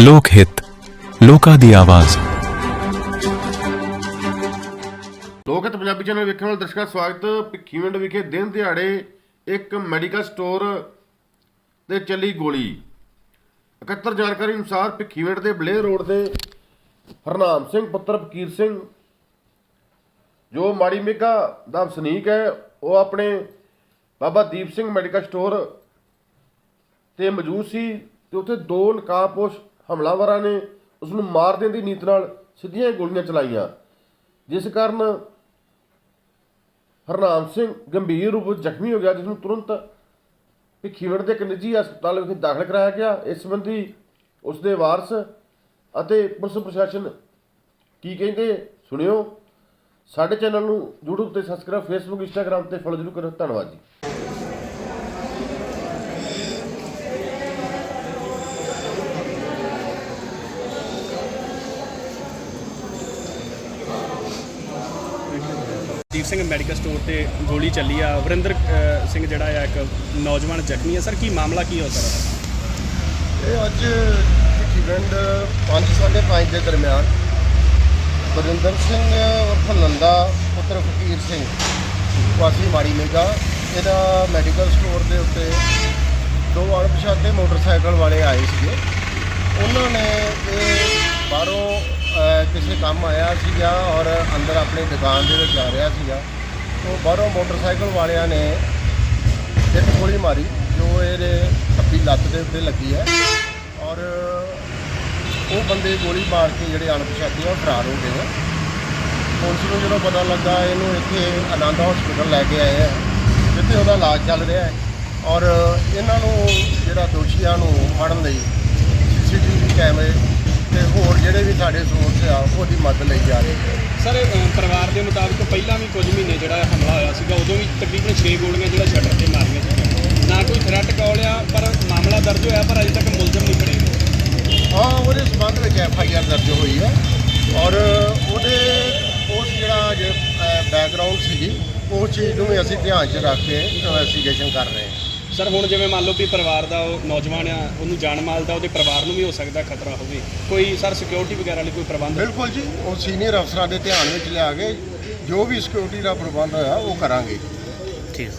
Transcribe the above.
ਲੋਕ ਹਿੱਤ, ਲੋਕਾਂ ਦੀ ਆਵਾਜ਼। ਲੋਕ ਹਿੱਤ ਪੰਜਾਬੀ ਚੈਨਲ ਵੇਖਣ ਵਾਲੇ ਦਰਸ਼ਕਾਂ ਦਾ ਸਵਾਗਤ। ਭਿੱਖੀਵਿੰਡ ਵਿਖੇ ਦਿਨ ਦਿਹਾੜੇ ਇੱਕ ਮੈਡੀਕਲ ਸਟੋਰ ਤੇ ਚੱਲੀ ਗੋਲੀ। ਇਕੱਤਰ ਜਾਣਕਾਰੀ ਅਨੁਸਾਰ ਭਿੱਖੀਵਿੰਡ ਦੇ ਬਲੇਅਰ ਰੋਡ ਦੇ ਹਰਨਾਮ ਸਿੰਘ, ਪੁੱਤਰ ਫਕੀਰ ਸਿੰਘ, ਜੋ ਮਾੜੀ ਮੇਗਾ ਦਾ ਵਸਨੀਕ ਹੈ, ਉਹ ਆਪਣੇ ਬਾਬਾ ਦੀਪ ਸਿੰਘ ਮੈਡੀਕਲ ਸਟੋਰ ਤੇ ਮੌਜੂਦ ਸੀ ਤੇ ਉੱਥੇ ਦੋ ਨਕਾਬਪੋਸ਼ ਹਮਲਾਵਰਾਂ ਨੇ ਉਸ ਨੂੰ ਮਾਰ ਦੇਣ ਦੀ ਨੀਤ ਨਾਲ ਸਿੱਧੀਆਂ ਗੋਲੀਆਂ ਚਲਾਈਆਂ, ਜਿਸ ਕਾਰਨ ਹਰਨਾਮ ਸਿੰਘ ਗੰਭੀਰ ਰੂਪ ਵਿੱਚ ਜ਼ਖਮੀ ਹੋ ਗਿਆ, ਜਿਸ ਨੂੰ ਤੁਰੰਤ ਭਿੱਖੀਵਿੰਡ ਦੇ ਇੱਕ ਨਿੱਜੀ ਹਸਪਤਾਲ ਵਿਖੇ ਦਾਖਲ ਕਰਾਇਆ ਗਿਆ। ਇਸ ਸੰਬੰਧੀ ਉਸ ਦੇ ਵਾਰਸ ਅਤੇ ਪੁਲਿਸ ਪ੍ਰਸ਼ਾਸਨ ਕੀ ਕਹਿੰਦੇ ਸੁਣਿਓ। ਸਾਡੇ ਚੈਨਲ ਨੂੰ YouTube ਤੇ ਸਬਸਕ੍ਰਾਈਬ Facebook, Instagram ਤੇ ਫੋਲੋ ਜ਼ਰੂਰ ਕਰੋ। ਧੰਨਵਾਦ ਜੀ। ਦੀਪ ਸਿੰਘ ਮੈਡੀਕਲ ਸਟੋਰ ਤੇ ਗੋਲੀ ਚੱਲੀ ਆ। ਵਰਿੰਦਰ ਸਿੰਘ ਜਿਹੜਾ ਆ, ਇੱਕ ਨੌਜਵਾਨ ਜ਼ਖਮੀ ਆ। ਸਰ, ਕੀ ਮਾਮਲਾ ਕੀ ਹੋ ਸਰ? ਇਹ ਅੱਜ ਭਿੱਖੀਵਿੰਡ 5:30 ਦੇ ਦਰਮਿਆਨ ਬਰਿੰਦਰ ਸਿੰਘ ਉਰਫ ਲੰਦਾ ਪੁੱਤਰ ਫਕੀਰ ਸਿੰਘ, ਵਾਸੀ ਮਾੜੀ ਮੇਗਾ, ਇਹਦਾ ਮੈਡੀਕਲ ਸਟੋਰ ਦੇ ਉੱਤੇ ਦੋ ਅਣਪਛਾਤੇ ਮੋਟਰਸਾਈਕਲ ਵਾਲੇ ਆਏ ਸੀਗੇ। ਉਹਨਾਂ ਨੇ ਇਹ ਬਾਹਰੋਂ ਕਿਸੇ ਕੰਮ ਆਇਆ ਸੀਗਾ ਔਰ ਅੰਦਰ ਆਪਣੀ ਦੁਕਾਨ ਦੇ ਵਿੱਚ ਜਾ ਰਿਹਾ ਸੀਗਾ। ਉਹ ਬਾਹਰੋਂ ਮੋਟਰਸਾਈਕਲ ਵਾਲਿਆਂ ਨੇ ਇੱਕ ਗੋਲੀ ਮਾਰੀ, ਜੋ ਇਹਦੇ ਖੱਬੀ ਲੱਤ ਦੇ ਉੱਤੇ ਲੱਗੀ ਹੈ ਔਰ ਉਹ ਬੰਦੇ ਗੋਲੀ ਮਾਰ ਕੇ ਜਿਹੜੇ ਅਣਪਛਾਤੇ ਆ, ਉਹ ਫਰਾਰ ਹੋ ਗਏ ਨੇ। ਪੁਲਿਸ ਨੂੰ ਜਦੋਂ ਪਤਾ ਲੱਗਾ, ਇਹਨੂੰ ਇੱਥੇ ਆਨੰਦ ਹਸਪੀਟਲ ਲੈ ਕੇ ਆਏ ਆ। ਜਿੱਥੇ ਉਹਦਾ ਇਲਾਜ ਚੱਲ ਰਿਹਾ ਹੈ। ਔਰ ਇਹਨਾਂ ਨੂੰ ਜਿਹੜਾ ਦੋਸ਼ੀਆਂ ਨੂੰ ਫੜਨ ਲਈ ਸੀਸੀਟੀਵੀ ਕੈਮਰੇ ਤੇ ਹੋਰ ਜਿਹੜੇ ਵੀ ਸਾਡੇ ਸੋਰਸ ਆ ਉਹਦੀ ਮਦਦ ਲਈ ਜਾ ਰਹੀ ਹੈ ਸਰ ਪਰਿਵਾਰ ਦੇ ਮੁਤਾਬਕ ਪਹਿਲਾਂ ਵੀ ਕੁਝ ਮਹੀਨੇ ਜਿਹੜਾ ਹਮਲਾ ਹੋਇਆ ਸੀਗਾ ਉਦੋਂ ਵੀ ਤਕਰੀਬਨ 6 ਗੋਲੀਆਂ ਜਿਹੜਾ ਸ਼ਟਰ ਤੇ ਮਾਰੀਆਂ ਸੀਗੀਆਂ ਨਾ ਕੋਈ ਥ੍ਰੈਟ ਕਾਲ ਆ ਪਰ ਮਾਮਲਾ ਦਰਜ ਹੋਇਆ ਪਰ ਅਜੇ ਤੱਕ ਮੁਲਜ਼ਮ ਨਹੀਂ ਫੜੇ ਹਾਂ ਉਹਦੇ ਸਬੰਧ ਵਿੱਚ ਐਫ ਆਈ ਆਰ ਦਰਜ ਹੋਈ ਹੈ। ਔਰ ਉਹਦੇ ਉਸ ਜਿਹੜਾ ਬੈਕਗ੍ਰਾਉਂਡ ਸੀਗੀ ਉਹ ਚੀਜ਼ ਨੂੰ ਵੀ ਅਸੀਂ ਧਿਆਨ 'ਚ ਰੱਖ ਕੇ ਇਨਵੈਸਟੀਗੇਸ਼ਨ ਕਰ ਰਹੇ ਹਾਂ। ਸਰ ਹੁਣ ਜਿਵੇਂ ਮੰਨ ਲਓ ਵੀ ਪਰਿਵਾਰ ਦਾ ਉਹ ਨੌਜਵਾਨ ਆ ਉਹਨੂੰ ਜਾਨ ਮਾਲ ਦਾ ਉਹਦੇ ਪਰਿਵਾਰ ਨੂੰ ਵੀ ਹੋ ਸਕਦਾ ਖਤਰਾ ਹੋਵੇ। ਕੋਈ ਸਰ ਸਿਕਿਉਰਿਟੀ ਵਗੈਰਾ ਲਈ ਕੋਈ ਪ੍ਰਬੰਧ? ਬਿਲਕੁਲ ਜੀ ਉਹ ਸੀਨੀਅਰ ਅਫਸਰਾਂ ਦੇ ਧਿਆਨ ਵਿੱਚ ਲਿਆ ਕੇ ਜੋ ਵੀ ਸਿਕਿਉਰਿਟੀ ਦਾ ਪ੍ਰਬੰਧ ਹੋਇਆ ਉਹ ਕਰਾਂਗੇ। ਠੀਕ